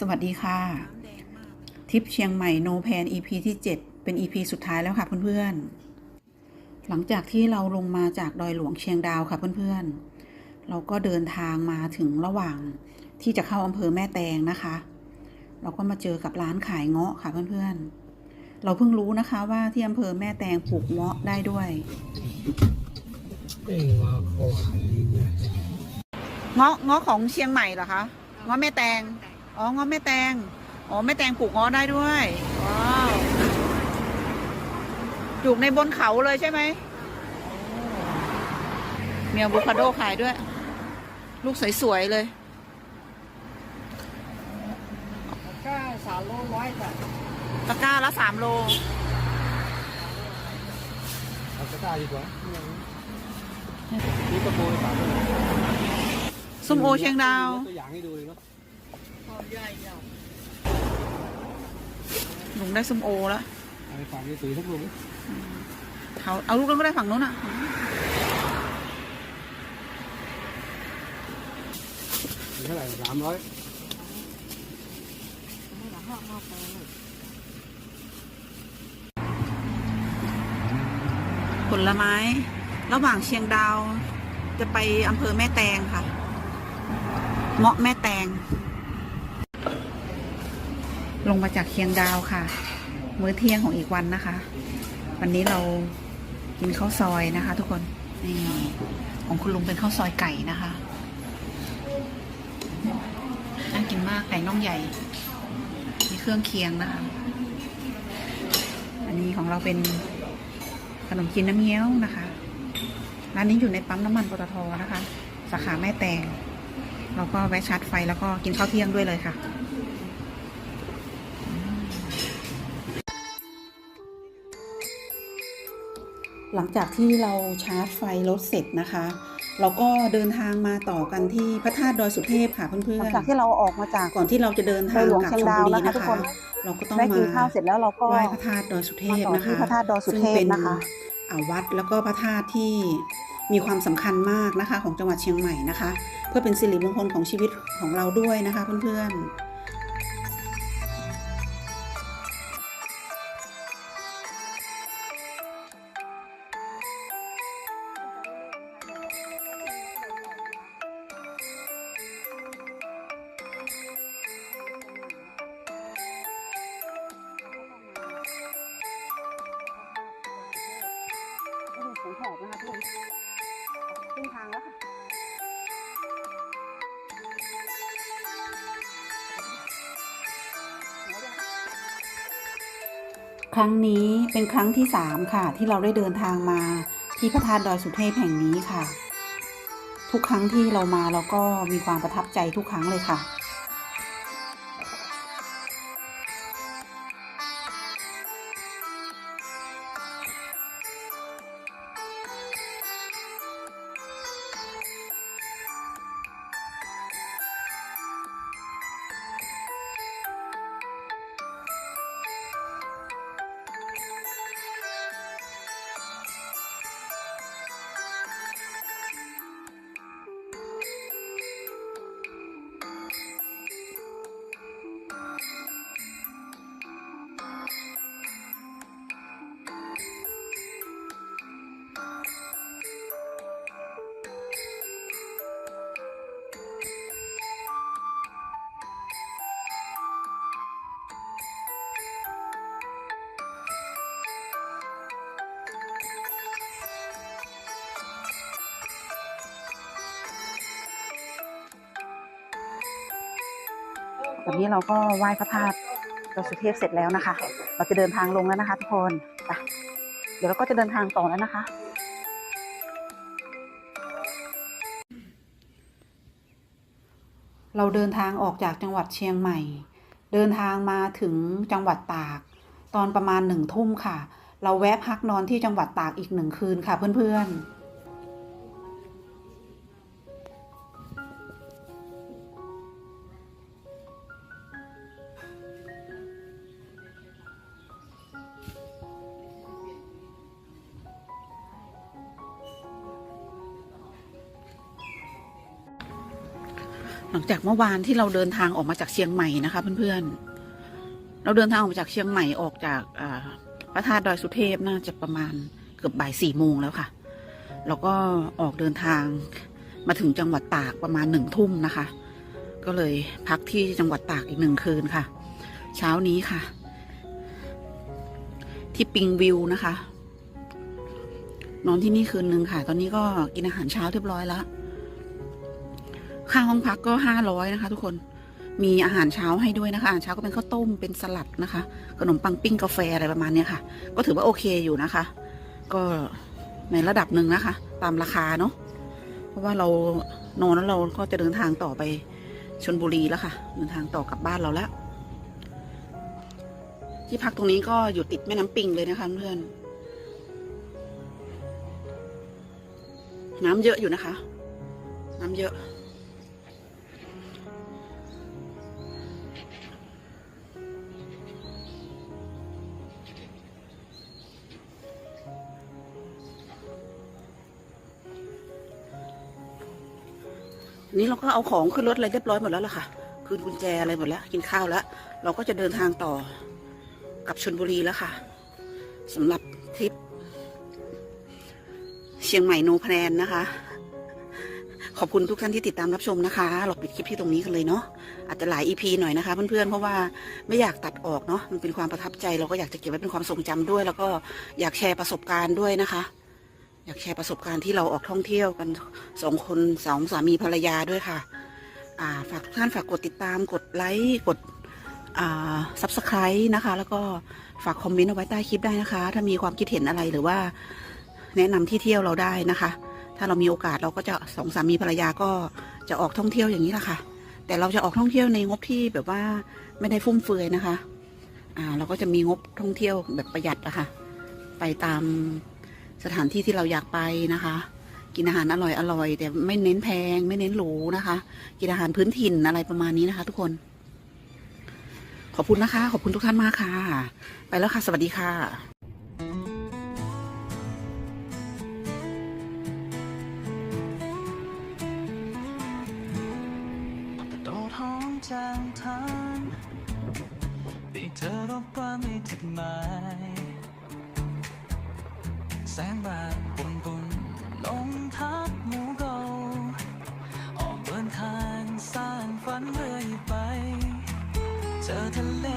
สวัสดีค่ะทริปเชียงใหม่โนแพน EP ที่ 7 เป็น EP สุดท้ายแล้วค่ะเพื่อนๆ หลังจากที่เราลงมาจากดอยหลวงเชียงดาวค่ะเพื่อนๆ เราก็เดินทางมาถึงระหว่างที่จะเข้าอำเภอแม่แตงนะคะ เราก็มาเจอกับร้านขายเงาะค่ะเพื่อนๆ เราเพิ่งรู้นะคะว่าที่อำเภอแม่แตงปลูกเงาะได้ด้วยเงาะเงาะของเชียงใหม่เหรอคะเงาะแม่แตง อ๋อเงาะแม่แตง อ๋อแม่แตงปลูกเงาะได้ด้วย ว้าวปลูกในบนเขาเลยใช่ไหมมีอะโวคาโดขายด้วย ลูกสวยๆเลยก็สามโลร้อยจ้ะตะกร้าละสามโลเอากระต่ายดีกว่านี่ก็โบยสามเลยส้มโอเชียงดาวตัวอย่างให้ดูเลยเนาะ พอใหญ่ใหญ่หนุงได้ส้มโอแล้วเอาไปฝากในตุ๋ยทุกลูกเอาเอาลูกนั้นก็ได้ฝั่งนู้นอะมีเท่าไหร่สามร้อยไม่หลังห้องมาไปเลยผลไม้ ระหว่างเชียงดาว จะไปอำเภอแม่แตงค่ะเงาะแม่แตง ลงมาจากเชียงดาวค่ะ มื้อเที่ยงของอีกวันนะคะ วันนี้เรากินข้าวซอยนะคะ ทุกคนนี่ของคุณลุงเป็นข้าวซอยไก่นะคะน่ากินมากไก่น่องใหญ่ มีเครื่องเคียงนะคะ อันนี้ของเราเป็นขนมจีนน้ำเงี้ยวนะคะร้านนี้อยู่ในปั๊มน้ำมันปตทนะคะ สาขาแม่แตงเราก็แวะชาร์จไฟแล้วก็กินข้าวเที่ยงด้วยเลยค่ะ หลังจากที่เราชาร์จไฟรถเสร็จนะคะ เราก็เดินทางมาต่อกันที่พระธาตุดอยสุเทพค่ะเพื่หลัองนจากที่เราออกมาจากๆก่อนที่เราจะเดินทางดอยหลวงกลับเชียงชลดาวบุรีนะคะนะทุกคะคนเราก็ต้องได้มากินข้าวเสร็จแล้วเราก็ไหว้พระธาตุดอยสุเทพมาต่อนะที่คะพระธาตุดอยสุเทพซึ่งเป็นนะคะอ่าวัดแล้วก็พระธาตุที่มีความสำคัญมากนะคะของจังหวัดเชียงใหม่นะคะ เพื่อเป็นสิริมงคลของชีวิตของเราด้วยนะคะเพื่อนๆ ครั้งนี้เป็นครั้งที่สามค่ะ ที่เราได้เดินทางมาที่พระธาตุดอยสุเทพแห่งนี้ค่ะ ทุกครั้งที่เรามาเราก็มีความประทับใจทุกครั้งเลยค่ะ ตอนนี้เราก็ไหว้พระธาตุดอยสุเทพเสร็จแล้วนะคะ เราจะเดินทางลงแล้วนะคะทุกคนไปเดี๋ยวเราก็จะเดินทางต่อแล้วนะคะ เราเดินทางออกจากจังหวัดเชียงใหม่ เดินทางมาถึงจังหวัดตาก ตอนประมาณหนึ่งทุ่มค่ะ เราแวะพักนอนที่จังหวัดตากอีกหนึ่งคืนค่ะเพื่อนๆ ลังจากเมื่อวานที่เราเดินทางออกมาจากเชียงใหม่นะคะ เพื่อนๆ เราเดินทางออกมาจากเชียงใหม่ออกจากพระธาตุดอยสุเทพน่าจะประมาณเกือบบ่ายสี่โมงแล้วค่ะ แล้วก็ออกเดินทางมาถึงจังหวัดตากประมาณหนึ่งทุ่มนะคะ ก็เลยพักที่จังหวัดตากอีกหนึ่งคืนค่ะ เช้านี้ค่ะ ที่ปิงวิวนะคะ นอนที่นี่คืนนึงค่ะ ตอนนี้ก็กินอาหารเช้าเรียบร้อยแล้ว ค่าห้องพักก็ห้าร้อยนะคะ ทุกคนมีอาหารเช้าให้ด้วยนะคะอาหารเช้าก็เป็นข้าวต้มเป็นสลัดนะคะ ขนมปังปิ้งกาแฟอะไรประมาณนี้ค่ะ ก็ถือว่าโอเคอยู่นะคะ ก็ในระดับหนึ่งนะคะ ตามราคาเนาะเพราะว่าเรานอนแล้วเราก็จะเดินทางต่อไปชนบุรีแล้วค่ะ เดินทางต่อกลับบ้านเราแล้วที่พักตรงนี้ก็อยู่ติดแม่น้ำปิงเลยนะคะเพื่อนน้ำเยอะอยู่นะคะ น้ำเยอะ นี้เราก็เอาของขึ้นรถอะไรเรียบร้อยหมดแล้วล่ะค่ะ คืนกุญแจอะไรหมดแล้ว กินข้าวแล้ว เราก็จะเดินทางต่อกับชนบุรีแล้วค่ะสำหรับทริป เชียงใหม่โนแพลนนะคะ ขอบคุณทุกท่านที่ติดตามรับชมนะคะ เราปิดคลิปที่ตรงนี้กันเลยเนาะอาจจะหลายอีพีหน่อยนะคะ เพื่อนๆ เพราะว่าไม่อยากตัดออกเนาะมันเป็นความประทับใจ เราก็อยากจะเก็บไว้เป็นความทรงจำด้วย แล้วก็อยากแชร์ประสบการณ์ด้วยนะคะ อยากแชร์ประสบการณ์ที่เราออกท่องเที่ยวกันสองคนสองสามีภรรยาด้วยค่ะ อ่า ฝากทุกท่านฝากกดติดตามกดไลค์กดอ่า subscribe นะคะ แล้วก็ฝากคอมเมนต์เอาไว้ใต้คลิปได้นะคะ ถ้ามีความคิดเห็นอะไรหรือว่า แนะนำที่เที่ยวเราได้นะคะ ถ้าเรามีโอกาสเราก็จะสองสามีภรรยาก็จะออกท่องเที่ยวอย่างนี้แหละค่ะแต่เราจะออกท่องเที่ยวในงบที่แบบว่าไม่ได้ฟุ่มเฟือยนะคะ อ่า เราก็จะมีงบท่องเที่ยวแบบประหยัดอะค่ะ ไปตาม สถานที่ที่เราอยากไปนะคะ กินอาหารอร่อยอร่อยแต่ไม่เน้นแพง ไม่เน้นหรูนะคะ กินอาหารพื้นถิ่นอะไรประมาณนี้นะคะ ทุกคน ขอบคุณนะคะ ขอบคุณทุกท่านมากค่ะ ไปแล้วค่ะ สวัสดีค่ะจางทานปีกเธอรบกวนไม่ถึงหมาย แสงแรงปุ่นปุ่นลงทับหมูเกาออกเดินทางสร้างฝันเรื่อยไป เจอทะเล